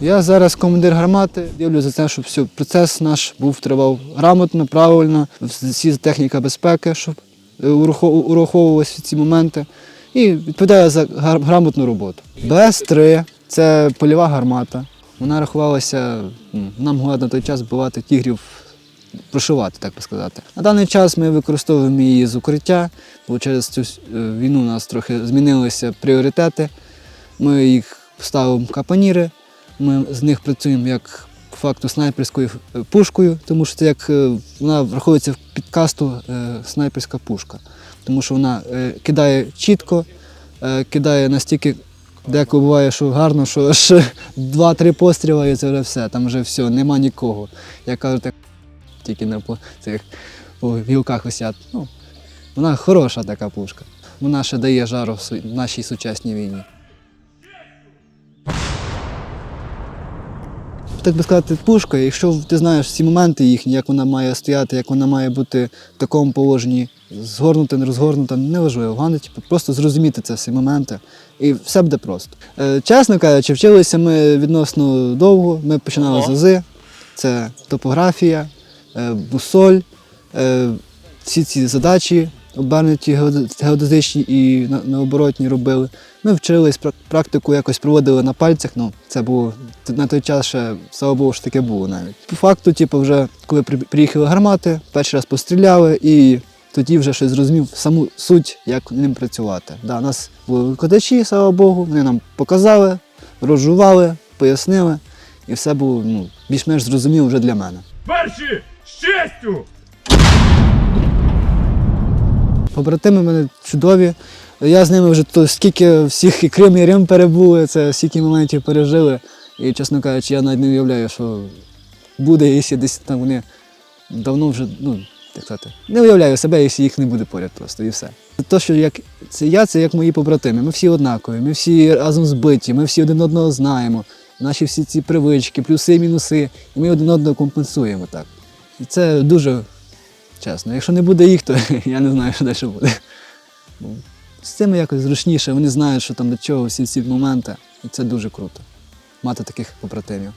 Я зараз командир гармати, дивлюся за те, щоб все, процес наш був тривав грамотно, правильно, всі техніка безпеки, щоб е, урахов- ураховувалися ці моменти. І відповідаю за грамотну роботу. БС-3 це польова гармата. Вона рахувалася, нам могла на той час бувати тігрів прошивати, так би сказати. На даний час ми використовуємо її з укриття, бо через цю е, війну у нас трохи змінилися пріоритети. Ми їх ставимо капаніри, ми з них працюємо як факту снайперською е, пушкою, тому що це як е, вона враховується в підкасту е, снайперська пушка, тому що вона кидає чітко, кидає настільки. Деколи буває, що гарно, що аж два-три постріли і це вже все. Там вже все, нема нікого. Я кажу, так тільки на цих гілках висять. Ну, вона хороша така пушка. Вона ще дає жару в нашій сучасній війні. Так би сказати, пушка, якщо ти знаєш всі моменти їхні, як вона має стояти, як вона має бути в такому положенні, згорнута, не розгорнута, неважливо. Головне, типу, просто зрозуміти це всі моменти, і все буде просто. Е, чесно кажучи, вчилися ми відносно довго. Ми починали з АЗи, це топографія, е, бусоль, е, всі ці задачі обернуті геоде- геодезичні і наоборотні робили. Ми вчились, практику якось проводили на пальцях. Ну, це було на той час ще, слава Богу, що таке було навіть. По факту, типу, вже коли приїхали гармати, перший раз постріляли і тоді вже щось зрозумів саму суть, як ним працювати. Да, нас були викладачі, слава Богу, вони нам показали, розжували, пояснили, і все було ну, більш-менш зрозуміло вже для мене. Перші з честю! Побратими мене чудові. Я з ними вже то скільки всіх і Крим, і Рим перебули, це стільки моментів пережили. І, чесно кажучи, я навіть не уявляю, що буде, якщо десь там вони давно вже, ну, як сказати, не уявляю себе, якщо їх не буде поряд просто і все. То, що як це я, це як мої побратими. Ми всі однакові, ми всі разом збиті, ми всі один одного знаємо. Наші всі ці привички, плюси і мінуси, і ми один одного компенсуємо так. І це дуже чесно. Якщо не буде їх, то я не знаю, що далі буде. Ну, З цим якось зручніше, вони знають, що там до чого, всі ці моменти. І це дуже круто. Мати таких побратимів.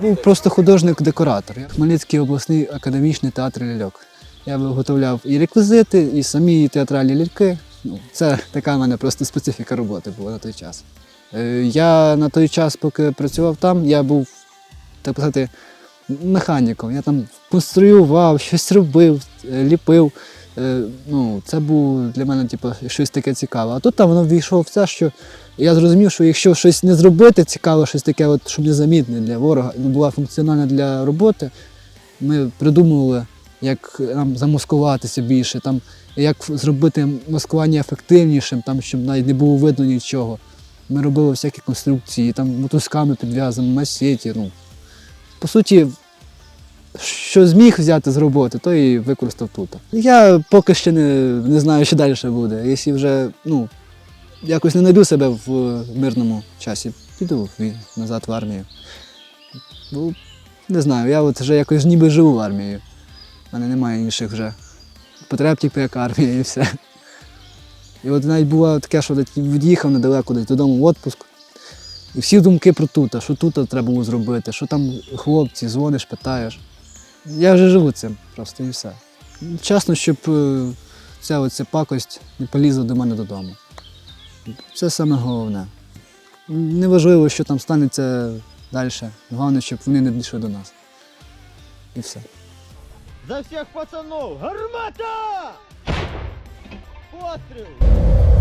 Був просто художник-декоратор. Хмельницький обласний академічний театр ляльок. Я виготовляв і реквізити, і самі театральні ляльки. Ну, це така в мене просто специфіка роботи була на той час. Е, Я на той час, поки працював там, я був, так сказати, механіком. Я там конструював, щось робив, е, ліпив. Е, Ну, це було для мене типу, щось таке цікаве. А тут там воно війшло в це, що я зрозумів, що якщо щось не зробити цікаве, щось таке, от, щоб незамітне для ворога, ну, була функціональна для роботи, ми придумували, як нам замаскуватися більше, там, як зробити маскування ефективнішим, там, щоб навіть не було видно нічого. Ми робили всякі конструкції, там мотузками підв'язані, масеті. Ну. По суті, що зміг взяти з роботи, то і використав тут. Я поки ще не, не знаю, що далі буде. Якщо вже ну, якось не знайду себе в мирному часі, піду назад в армію. Ну, не знаю, я от вже якось ніби живу в армії. У мене немає інших вже потреб, тільки як армія і все. І от навіть було таке, що від'їхав недалеко десь додому в відпуск. І всі думки про тут, що тут треба було зробити, що там хлопці, дзвониш, питаєш. Я вже живу цим просто і все. Чесно, щоб е, ця оця пакость не полізла до мене додому. Це саме головне. Неважливо, що там станеться далі. Головне, щоб вони не дійшли до нас. І все. За всех пацанов! Гармата! outro!